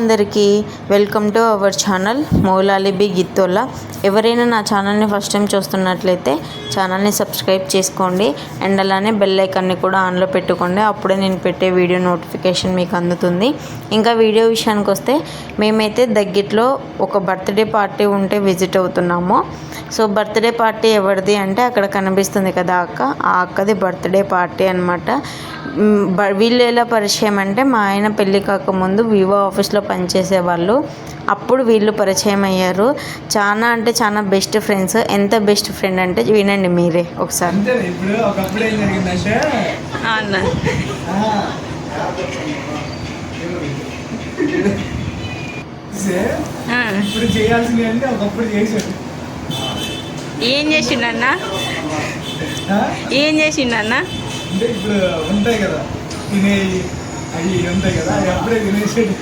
అందరికీ welcome to our channel మౌలాలిబి గిత్తోలా. ఎవరైనా నా ఛానల్ని ఫస్ట్ టైం చూస్తున్నట్లయితే ఛానల్ని సబ్స్క్రైబ్ చేసుకోండి. అండ్ అలానే బెల్ ఐకాన్ని కూడా ఆన్లో పెట్టుకోండి. అప్పుడే నేను పెట్టే వీడియో నోటిఫికేషన్ మీకు అందుతుంది. ఇంకా వీడియో విషయానికి వస్తే మేమైతే దగ్గిట్లో ఒక బర్త్డే పార్టీ ఉంటే విజిట్ అవుతున్నాము. సో బర్త్డే పార్టీ ఎవరిది అంటే అక్కడ కనిపిస్తుంది కదా అక్క. ఆ అక్కది బర్త్డే పార్టీ అనమాట వీళ్ళు ఎలా పరిచయం అంటే మా ఆయన పెళ్ళి కాకముందు వివో ఆఫీస్లో పనిచేసేవాళ్ళు. అప్పుడు వీళ్ళు పరిచయం అయ్యారు. చాలా అంటే చాలా బెస్ట్ ఫ్రెండ్స్. ఎంత బెస్ట్ ఫ్రెండ్ అంటే వినండి మీరే ఒకసారి. అంతే ఇప్పుడు ఒకప్పుడు ఏం జరిగిందంటే అన్న. చూసే, ఇప్పుడు చేయాల్సింది అంటే ఒకప్పుడు చేశాడు. ఏం చేసిండన్న? ఏం చేసిండన్న అంటే ఇప్పుడు ఉంటాయి కదా తినే అవి ఉంటాయి కదా అవి అప్పుడే తినేసాడు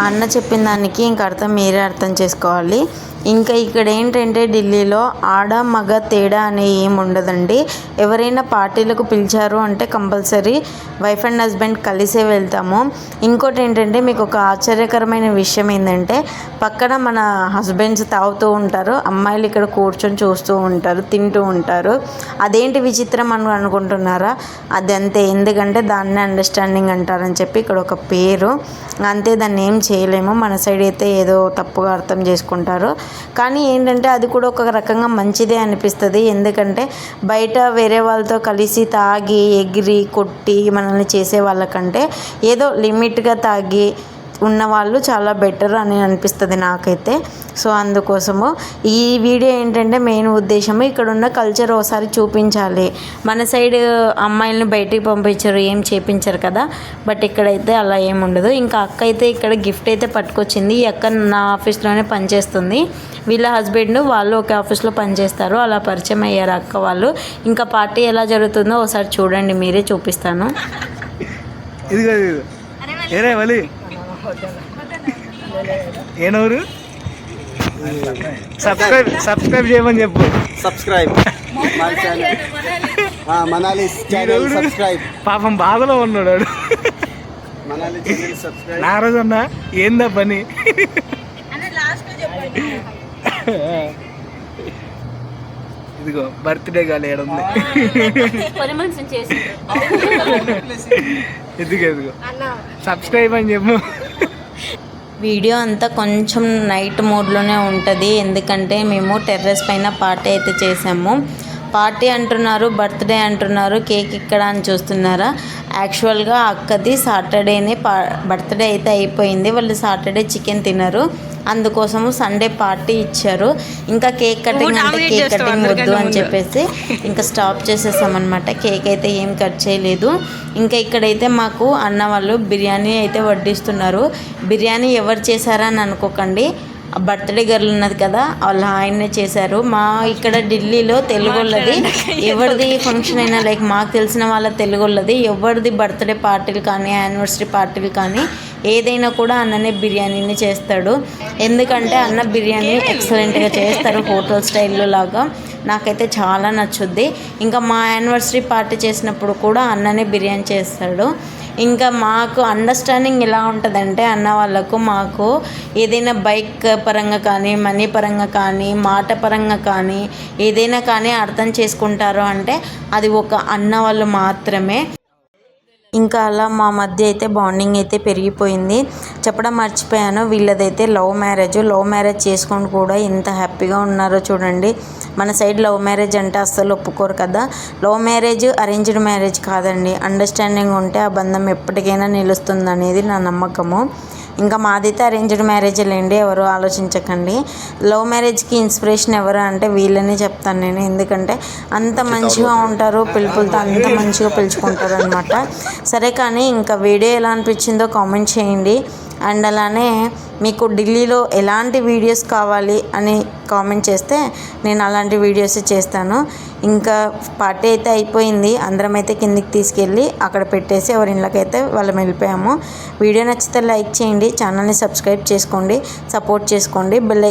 అన్న చెప్పిన దానికి ఇంక అర్థం మీరే అర్థం చేసుకోవాలి. ఇంకా ఇక్కడ ఏంటంటే ఢిల్లీలో ఆడ మగ తేడా అనే ఏం ఉండదండి. ఎవరైనా పార్టీలకు పిలిచారు అంటే కంపల్సరీ వైఫ్ అండ్ హస్బెండ్ కలిసే వెళ్తాము. ఇంకోటి ఏంటంటే మీకు ఒక ఆశ్చర్యకరమైన విషయం ఏంటంటే పక్కన మన హస్బెండ్స్ తాగుతూ ఉంటారు అమ్మాయిలు ఇక్కడ కూర్చొని చూస్తూ ఉంటారు తింటూ ఉంటారు. అదేంటి విచిత్రం అని అనుకుంటున్నారా? అది అంతే ఎందుకంటే దాన్ని అండర్స్టాండింగ్ అంటారని చెప్పి ఇక్కడ ఒక పేరు. అంతే దాన్ని ఏం చేయలేము. మన సైడ్ అయితే ఏదో తప్పుగా అర్థం చేసుకుంటారు. కానీ ఏంటంటే అది కూడా ఒక రకంగా మంచిదే అనిపిస్తుంది. ఎందుకంటే బయట వేరే వాళ్ళతో కలిసి తాగి ఎగిరి కొట్టి మనల్ని చేసే వాళ్ళకంటే ఏదో లిమిట్గా తాగి ఉన్న వాళ్ళు చాలా బెటర్ అని అనిపిస్తుంది నాకైతే. సో అందుకోసము ఈ వీడియో ఏంటంటే మెయిన్ ఉద్దేశము ఇక్కడ ఉన్న కల్చర్ ఒకసారి చూపించాలి. మన సైడ్ అమ్మాయిలను బయటికి పంపించారు ఏం చేపించారు కదా. బట్ ఇక్కడైతే అలా ఏం ఉండదు. ఇంకా అక్క అయితే ఇక్కడ గిఫ్ట్ అయితే పట్టుకొచ్చింది. ఈ అక్క నా ఆఫీస్లోనే పనిచేస్తుంది. వీళ్ళ హస్బెండ్ వాళ్ళు ఒక ఆఫీస్లో పనిచేస్తారు. అలా పరిచయం అయ్యారు అక్క వాళ్ళు. ఇంకా పార్టీ ఎలా జరుగుతుందో ఒకసారి చూడండి మీరే చూపిస్తాను. ఇది ఇది ఏరే వలి. ఏనూరు సబ్స్క్రైబ్ సబ్స్క్రైబ్ చేయమని చెప్పు. Subscribe my channel Manali channel subscribe పాపం బాధలో ఉన్నాడు. మనాలి ఛానల్ సబ్స్క్రైబ్ నా రోజన్నా ఏందా పని? ఇదిగో బర్త్డే గాలి ఏడుంది ఇదిగో ఇదిగో. సబ్స్క్రైబ్ అని చెప్పు. వీడియో అంతా కొంచెం నైట్ మోడ్లోనే ఉంటుంది. ఎందుకంటే మేము టెర్రస్ పైన పార్టీ అయితే చేసాము పార్టీ అంటున్నారు బర్త్డే అంటున్నారు కేక్ ఇక్కడ అని చూస్తున్నారా? యాక్చువల్గా అక్కది సాటర్డేనే పా బర్త్డే అయితే అయిపోయింది. వాళ్ళు సాటర్డే చికెన్ తినరు. అందుకోసము సండే పార్టీ ఇచ్చారు. ఇంకా కేక్ కటింగ్ అంటే కేక్ కటింగ్ వద్దు అని చెప్పేసి ఇంకా స్టాప్ చేసేసామన్నమాట. కేక్ అయితే ఏం కట్ చేయలేదు. ఇంకా ఇక్కడైతే మాకు అన్న వాళ్ళు బిర్యానీ అయితే వడ్డిస్తున్నారు. బిర్యానీ ఎవరు చేశారా అని అనుకోకండి. బర్త్డే గర్ల్ ఉన్నది కదా వాళ్ళ ఆయన్నే చేశారు. మా ఇక్కడ ఢిల్లీలో తెలుగు వాళ్ళది ఎవరిది ఫంక్షన్ అయినా లైక్ మాకు తెలిసిన వాళ్ళ తెలుగు వాళ్ళది ఎవరిది బర్త్డే పార్టీలు కానీ యానివర్సరీ పార్టీలు కానీ ఏదైనా కూడా అన్ననే బిర్యానీని చేస్తాడు. ఎందుకంటే అన్న బిర్యానీ ఎక్సలెంట్గా చేస్తారు హోటల్ స్టైల్లో లాగా. నాకైతే చాలా నచ్చుద్ది. ఇంకా మా యానివర్సరీ పార్టీ చేసినప్పుడు కూడా అన్ననే బిర్యానీ చేస్తాడు. ఇంకా మాకు అండర్స్టాండింగ్ ఎలా ఉంటుందంటే అన్న వాళ్ళకు మాకు ఏదైనా బైక్ పరంగా కానీ మనీ పరంగా కానీ మాట పరంగా కానీ ఏదైనా కానీ అర్థం చేసుకుంటారు అంటే అది ఒక అన్న వాళ్ళు మాత్రమే. ఇంకా అలా మా మధ్య అయితే బాండింగ్ అయితే పెరిగిపోయింది. చెప్పడం మర్చిపోయాను. వీళ్ళదైతే లవ్ మ్యారేజ్ లవ్ మ్యారేజ్ చేసుకొని కూడా ఎంత హ్యాపీగా ఉన్నారో చూడండి. మన సైడ్ లవ్ మ్యారేజ్ అంటే అస్సలు ఒప్పుకోరు కదా. లవ్ మ్యారేజ్ అరేంజ్డ్ మ్యారేజ్ కాదండి. అండర్స్టాండింగ్ ఉంటే ఆ బంధం ఎప్పటికైనా నిలుస్తుంది అనేది నా నమ్మకము. ఇంకా మాదైతే అరేంజ్డ్ మ్యారేజ్ లేండి ఎవరు ఆలోచించకండి. లవ్ మ్యారేజ్కి ఇన్స్పిరేషన్ ఎవరు అంటే వీళ్ళని చెప్తాను నేను. ఎందుకంటే అంత మంచిగా ఉంటారు పిలుపులతో అంత మంచిగా పిలుచుకుంటారు అనమాట సరే కానీ ఇంకా వీడియో ఎలా అనిపించిందో కామెంట్ చేయండి. అండ్ అలానే మీకు ఢిల్లీలో ఎలాంటి వీడియోస్ కావాలి అని కామెంట్ చేస్తే నేను అలాంటి వీడియోస్ చేస్తాను. ఇంకా పార్టీ అయితే అయిపోయింది. అందరం అయితే కిందికి తీసుకెళ్ళి అక్కడ పెట్టేసి ఎవరి ఇళ్ళకైతే వాళ్ళం వెళ్ళిపోయాము. వీడియో నచ్చితే లైక్ చేయండి ఛానల్ని సబ్స్క్రైబ్ చేసుకోండి సపోర్ట్ చేసుకోండి. బెల్